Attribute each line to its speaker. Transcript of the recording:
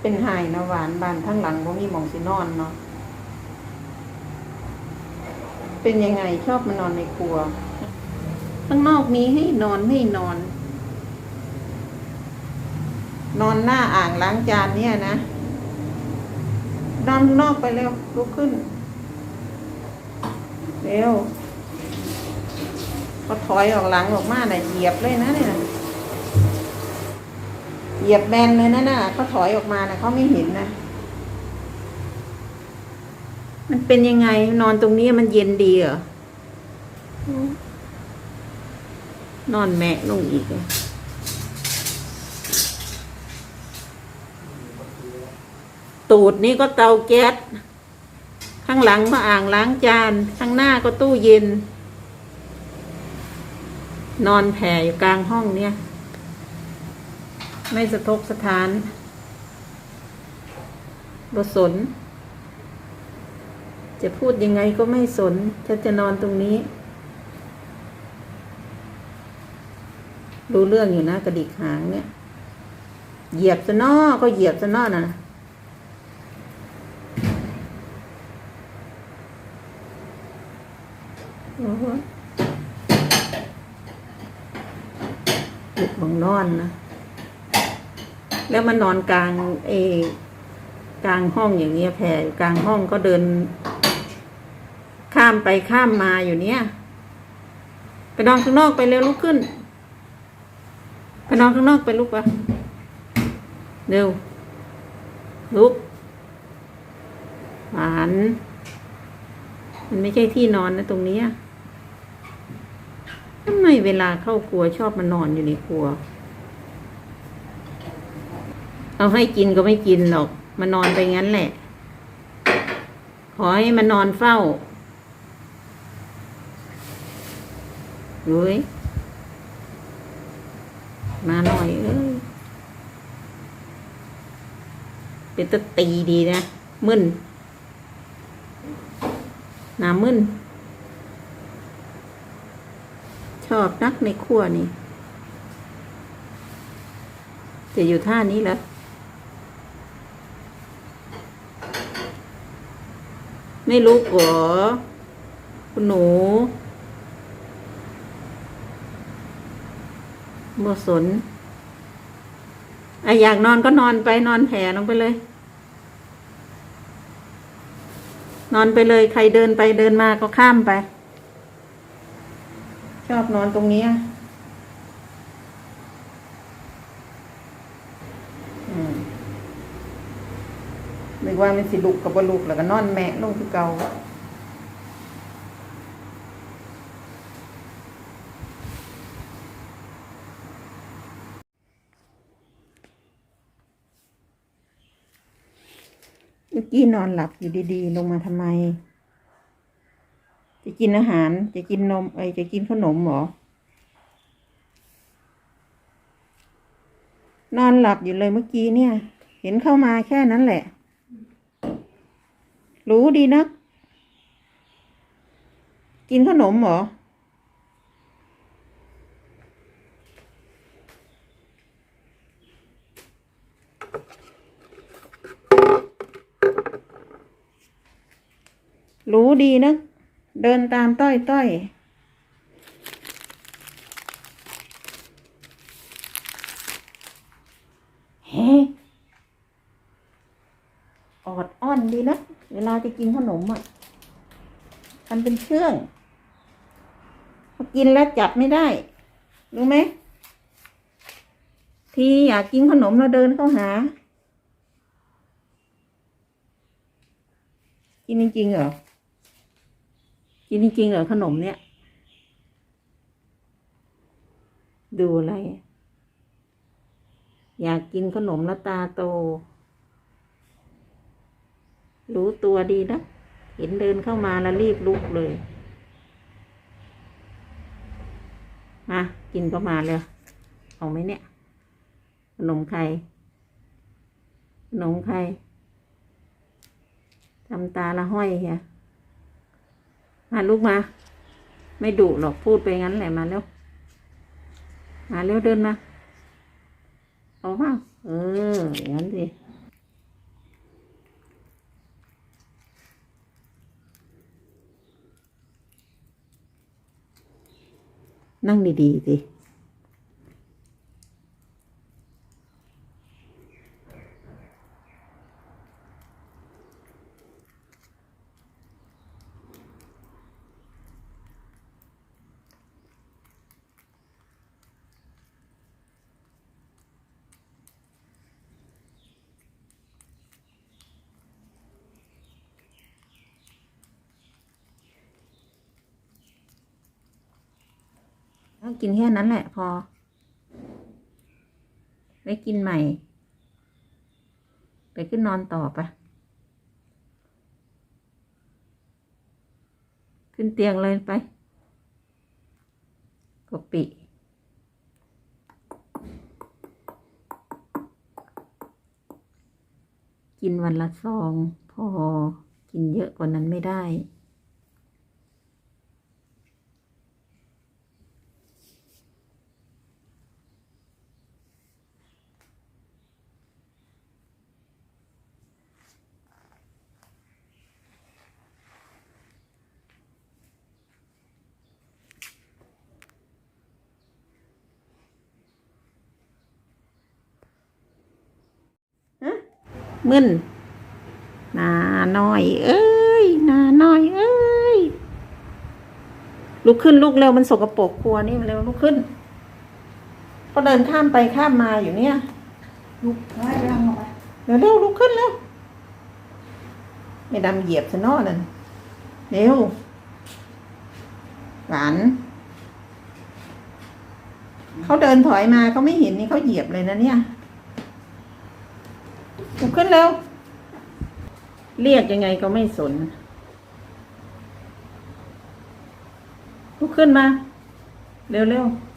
Speaker 1: เป็นไห้นะหวานบานทั้งหลังบ่มีหมองสินอนเนาะ เป็นยังไงชอบมานอนในครัว ข้างนอกมีให้นอนไม่นอน นอนหน้าอ่างล้างจานเนี่ยนะ นอนนอกไปเร็วลุกขึ้น เร็วก็ถอยออกหลังออกมาน่ะเหยียบเลยนะเนี่ย ยียบแบนเลยนะน่ะเขาถอยออกมานะเขาไม่เห็นนะ มันเป็นยังไงนอนตรงนี้มันเย็นดีเหรอนอนแมะลงอีกอะตูดนี่ก็เตาแก๊สข้างหลังก็อ่างล้างจาน ข้างหน้าก็ตู้เย็น นอนแผ่อยู่กลางห้องเนี่ย ไม่สะทกสะท้านบสน จะพูดยังไงก็ไม่สน ฉันจะนอนตรงนี้ รู้เรื่องอยู่นะกระดิกหางเนี่ย เหยียบซะนอก็เหยียบซะนอนะโอ้โหหยุดบังนอนนะ แล้วมันนอนกลางเอกลางห้องอย่างเงี้ยแผ่อยู่กลางห้องก็เดิน ข้ามไปข้ามมาอยู่เนี้ยไปนอนข้างนอกไปเร็วลุกขึ้นไปนอนข้างนอกไปลุกปะเร็วลุกหวานมันไม่ใช่ที่นอนนะตรงนี้ทำไมเวลาเข้าครัวชอบมานอนอยู่ในครัว เอาให้กินก็ไม่กินหรอกมานนอนไปงั้นแหละ ขอให้มันนอนเฝ้าเฮ้ยมาหน่อยเอ้ยเป็นตะตีดีนะมึนหนามึนชอบนักในครัวนี่จะอยู่ท่านี้แล้ว ไม่รู้เหรอคุณหนูบ่สนไออยากนอนก็นอนไปนอนแผ่ลงไปเลย นอนไปเลยใครเดินไปเดินมาก็ข้ามไป ชอบนอนตรงนี้ยอืมนึก ว่ามันสิลุกกับบลุกแล้วก็นอนแมะลงคือเก่าเมื่อกี้นอนหลับอยู่ดีๆ ลงมาทำไม จะกินอาหาร จะกินนมเอ้ยจะกินขนมหรอ นอนหลับอยู่เลยเมื่อกี้เนี่ย เห็นเข้ามาแค่นั้นแหละ รู้ดีนัก กินขนมเหรอ รู้ดีนะเดินตามต้อยต้อยเฮ้ ออดอ้อนดีนะ เวลาจะกินขนมอะมันเป็นเชื่องพอกินแล้วจับไม่ได้ รู้ไหม ทีอยากกินขนมเราเดินเข้าหา กินจริงๆเหรอ กินจริงๆเหรอขนมเนี่ย ดูอะไร อยากกินขนมแล้วตาโต รู้ตัวดีนะ เห็นเดินเข้ามาแล้วรีบลุกเลย มากินก็มาเลยเอาไหมเนี่ย ขนมใครขนมใครทำตาละห้อยเฮียมาลูกมา ไม่ดุหรอกพูดไปงั้นแหละมาเร็ว มาเร็วเดินมาเอาเปล่าเอออย่างนั้นสิ นั่งดีๆสิ ต้กินแค่นั้นแหละพอ ไว้กินใหม่ ไปขึ้นนอนต่อปะขึ้นเตียงเลยไปกบปิกินวันละซอง พอ กินเยอะกว่านั้นไม่ได้ มึนนาน้อย เอ้ยนาน้อย เอ้ยลุกขึ้นลุกเร็วมันสกปรกครัวนี่เร็วลุกขึ้น ก็เดินข้ามไปข้ามมาอยู่เนี่ย
Speaker 2: ลุกไล่ไปทางออกไป
Speaker 1: เร็วเร็วลุกขึ้นเร็วไม่ดำเหยียบซะเนอนั่นเร็วหวานเขาเดินถอยมาเขาไม่เห็นนี่เขาเหยียบเลยนะเนี่ย ลุกขึ้นเร็ว เรียกยังไงก็ไม่สน ลุกขึ้นมา เร็วเร็วๆ